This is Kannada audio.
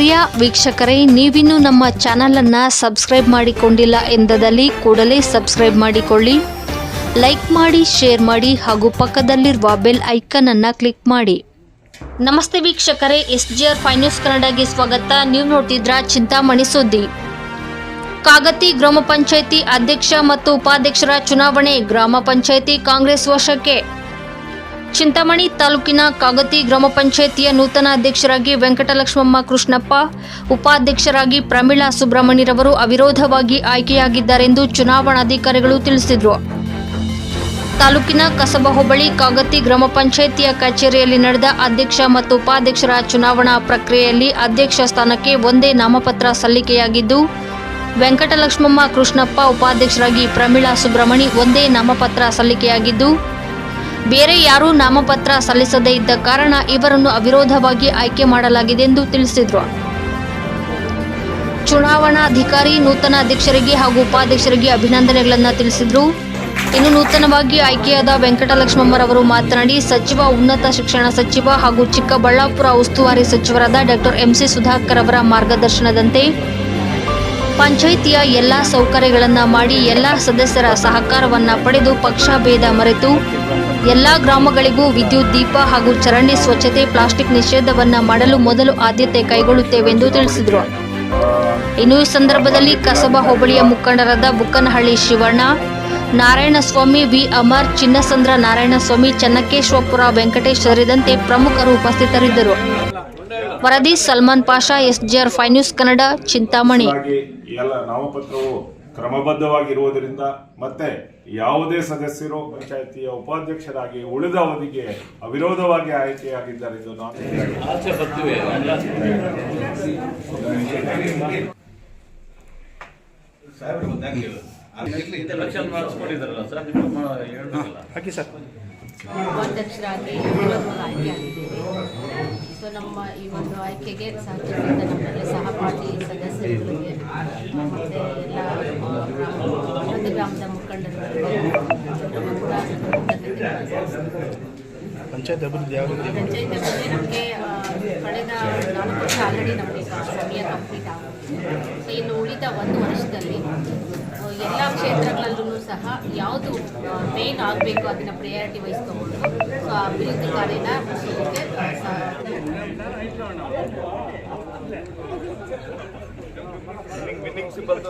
ಪ್ರಿಯ ವೀಕ್ಷಕರೇ, ನೀವಿನ್ನೂ ನಮ್ಮ ಚಾನಲನ್ನು ಸಬ್ಸ್ಕ್ರೈಬ್ ಮಾಡಿಕೊಂಡಿಲ್ಲ ಎಂದದಲ್ಲಿ ಕೂಡಲೇ ಸಬ್ಸ್ಕ್ರೈಬ್ ಮಾಡಿಕೊಳ್ಳಿ. ಲೈಕ್ ಮಾಡಿ, ಶೇರ್ ಮಾಡಿ ಹಾಗೂ ಪಕ್ಕದಲ್ಲಿರುವ ಬೆಲ್ ಐಕನ್ ಅನ್ನು ಕ್ಲಿಕ್ ಮಾಡಿ. ನಮಸ್ತೆ ವೀಕ್ಷಕರೇ S G R fine news ಕನ್ನಡಗೆ ಸ್ವಾಗತ. ನೀವು ನೋಡ್ತಿದ್ರ ಚಿಂತಾಮಣಿ ಸುದ್ದಿ. ಕಾಗತಿ ಗ್ರಾಮ ಪಂಚಾಯಿತಿ ಅಧ್ಯಕ್ಷ ಮತ್ತು ಉಪಾಧ್ಯಕ್ಷರ ಚುನಾವಣೆ, ಗ್ರಾಮ ಪಂಚಾಯಿತಿ ಕಾಂಗ್ರೆಸ್ ವಶಕ್ಕೆ. ಚಿಂತಾಮಣಿ ತಾಲೂಕಿನ ಕಾಗತಿ ಗ್ರಾಮ ಪಂಚಾಯಿತಿಯ ನೂತನ ಅಧ್ಯಕ್ಷರಾಗಿ ವೆಂಕಟಲಕ್ಷ್ಮಮ್ಮ ಕೃಷ್ಣಪ್ಪ, ಉಪಾಧ್ಯಕ್ಷರಾಗಿ ಪ್ರಮೀಳಾ ಸುಬ್ರಹ್ಮಣ್ಯರವರು ಅವಿರೋಧವಾಗಿ ಆಯ್ಕೆಯಾಗಿದ್ದಾರೆಂದು ಚುನಾವಣಾಧಿಕಾರಿಗಳು ತಿಳಿಸಿದರು. ತಾಲೂಕಿನ ಕಸಬಾ ಹೋಬಳಿ ಕಾಗತಿ ಗ್ರಾಮ ಪಂಚಾಯಿತಿಯ ಕಚೇರಿಯಲ್ಲಿ ನಡೆದ ಅಧ್ಯಕ್ಷ ಮತ್ತು ಉಪಾಧ್ಯಕ್ಷರ ಚುನಾವಣಾ ಪ್ರಕ್ರಿಯೆಯಲ್ಲಿ ಅಧ್ಯಕ್ಷ ಸ್ಥಾನಕ್ಕೆ ಒಂದೇ ನಾಮಪತ್ರ ಸಲ್ಲಿಕೆಯಾಗಿದ್ದು, ವೆಂಕಟಲಕ್ಷ್ಮಮ್ಮ ಕೃಷ್ಣಪ್ಪ, ಉಪಾಧ್ಯಕ್ಷರಾಗಿ ಪ್ರಮೀಳಾ ಸುಬ್ರಹ್ಮಣಿ ಒಂದೇ ನಾಮಪತ್ರ ಸಲ್ಲಿಕೆಯಾಗಿದ್ದು ಬೇರೆ ಯಾರೂ ನಾಮಪತ್ರ ಸಲ್ಲಿಸದೇ ಇದ್ದ ಕಾರಣ ಇವರನ್ನು ಅವಿರೋಧವಾಗಿ ಆಯ್ಕೆ ಮಾಡಲಾಗಿದೆ ಎಂದು ತಿಳಿಸಿದರು. ಚುನಾವಣಾಧಿಕಾರಿ ನೂತನ ಅಧ್ಯಕ್ಷರಿಗೆ ಹಾಗೂ ಉಪಾಧ್ಯಕ್ಷರಿಗೆ ಅಭಿನಂದನೆಗಳನ್ನು ತಿಳಿಸಿದರು. ಇನ್ನು ನೂತನವಾಗಿ ಆಯ್ಕೆಯಾದ ವೆಂಕಟಲಕ್ಷ್ಮಮ್ಮರವರು ಮಾತನಾಡಿ, ಸಚಿವ, ಉನ್ನತ ಶಿಕ್ಷಣ ಸಚಿವ ಹಾಗೂ ಚಿಕ್ಕಬಳ್ಳಾಪುರ ಉಸ್ತುವಾರಿ ಸಚಿವರಾದ ಡಾಕ್ಟರ್ ಎಂಸಿ ಸುಧಾಕರ್ ಅವರ ಮಾರ್ಗದರ್ಶನದಂತೆ ಪಂಚಾಯಿತಿಯ ಎಲ್ಲ ಸೌಕರ್ಯಗಳನ್ನು ಮಾಡಿ ಎಲ್ಲ ಸದಸ್ಯರ ಸಹಕಾರವನ್ನು ಪಡೆದು ಪಕ್ಷಭೇದ ಮರೆತು ಎಲ್ಲ ಗ್ರಾಮಗಳಿಗೂ ವಿದ್ಯುತ್ ದೀಪ ಹಾಗೂ ಚರಂಡಿ ಸ್ವಚ್ಛತೆ ಪ್ಲಾಸ್ಟಿಕ್ ನಿಷೇಧವನ್ನ ಮಾಡಲು ಮೊದಲು ಆದ್ಯತೆ ಕೈಗೊಳ್ಳುತ್ತೇವೆಂದು ತಿಳಿಸಿದರು. ಇನ್ನು ಈ ಸಂದರ್ಭದಲ್ಲಿ ಕಸಬಾ ಹೋಬಳಿಯ ಮುಖಂಡರಾದ ಬುಕ್ಕನಹಳ್ಳಿ ಶಿವಣ್ಣ, ನಾರಾಯಣಸ್ವಾಮಿ ವಿ. ಅಮರ್, ಚಿನ್ನಸಂದ್ರ ನಾರಾಯಣಸ್ವಾಮಿ ಚನ್ನಕೇಶ್ವಪುರ ವೆಂಕಟೇಶ್ ಸೇರಿದಂತೆ ಪ್ರಮುಖರು ಉಪಸ್ಥಿತರಿದ್ದರು. ವರದಿ ಸಲ್ಮಾನ್ ಪಾಷಾ, ಎಸ್ಜಿಆರ್ ಫೈ ನ್ಯೂಸ್ ಕನ್ನಡ, ಚಿಂತಾಮಣಿ. ಕ್ರಮಬದ್ಧವಾಗಿರುವುದರಿಂದ ಮತ್ತೆ ಯಾವುದೇ ಸದಸ್ಯರು ಪಂಚಾಯಿತಿಯ ಉಪಾಧ್ಯಕ್ಷರಾಗಿ ಉಳಿದ ಅವಧಿಗೆ ಅವಿರೋಧವಾಗಿ ಆಯ್ಕೆಯಾಗಿದ್ದಾರೆ ಎಂದು ಉಪಾಧ್ಯಕ್ಷರಾಗಿ ಸೊ ನಮ್ಮ ಈ ಒಂದು ಆಯ್ಕೆಗೆ ಸಹಕರಿಸಿದ ನಮ್ಮಲ್ಲಿ ಸಹಪಾಠಿ ಸದಸ್ಯರುಗಳಿಗೆ ಎಲ್ಲರಿಗೂ ಪಂಚಾಯತ್ ಅಭಿವೃದ್ಧಿ ಯಾವ ರೀತಿ ಕಳೆದ ನಾಲ್ಕು ವರ್ಷ ಆಲ್ರೆಡಿ ನಮಗೆ ಸಮಯ ಕಂಪ್ಲೀಟ್ ಆಗುತ್ತೆ. ಇನ್ನು ಉಳಿದ ಒಂದು ವರ್ಷದಲ್ಲಿ ಎಲ್ಲ ಕ್ಷೇತ್ರಗಳಲ್ಲೂ ಸಹ ಯಾವುದು ಮೇನ್ ಆಗಬೇಕು ಅದನ್ನು ಪ್ರಿಯಾರಿಟಿ ವಹಿಸ್ಕೊಂಡು ಸೊ ಆ ಅಭಿವೃದ್ಧಿ ಕಾರ್ಯನ ಮುಗಿಸೋದಕ್ಕೆ ಸಹ